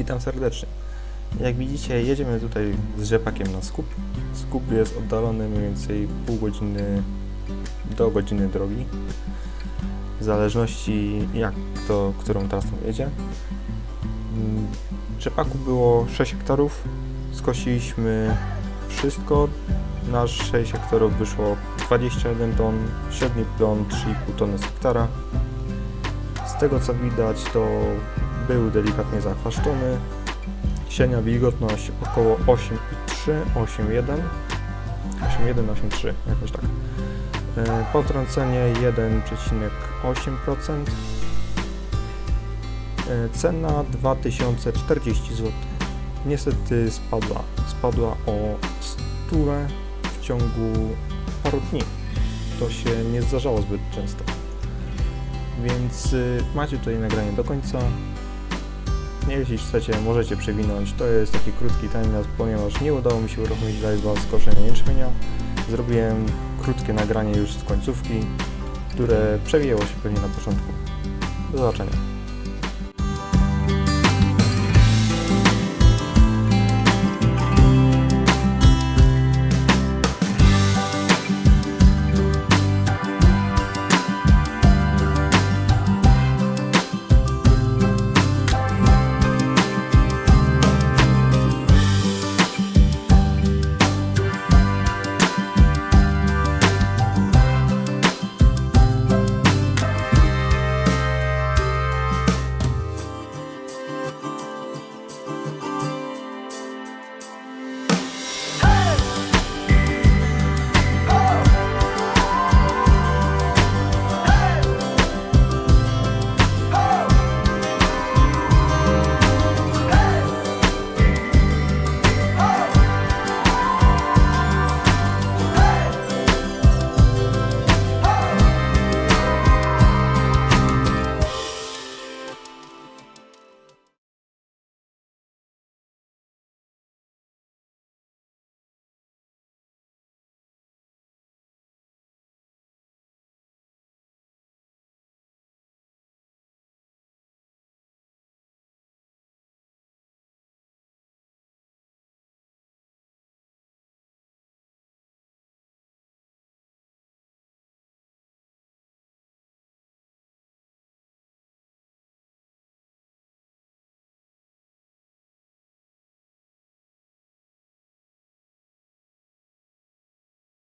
Witam serdecznie. Jak widzicie, jedziemy tutaj z rzepakiem na skup. Skup jest oddalony mniej więcej pół godziny do godziny drogi. W zależności jak to, którą trasą jedzie. Mm, Rzepaku było 6 hektarów. Skosiliśmy wszystko. Nasz 6 hektarów wyszło 21 ton, średni plon 3,5 tony z hektara. Z tego co widać to był delikatnie zachwaszczony. Średnia wilgotność około 8,3, 8,1, 8,1, 8,3 jakoś tak. E, Potrącenie 1,8%. E, Cena 2040 zł. Niestety spadła. Spadła o 100 w ciągu paru dni. To się nie zdarzało zbyt często. Więc y, macie tutaj nagranie do końca. Jeśli chcecie, możecie przewinąć. To jest taki krótki timelapse, ponieważ nie udało mi się uruchomić live'a z koszenia jęczmienia. Zrobiłem krótkie nagranie już z końcówki, które przewijało się pewnie na początku. Do zobaczenia.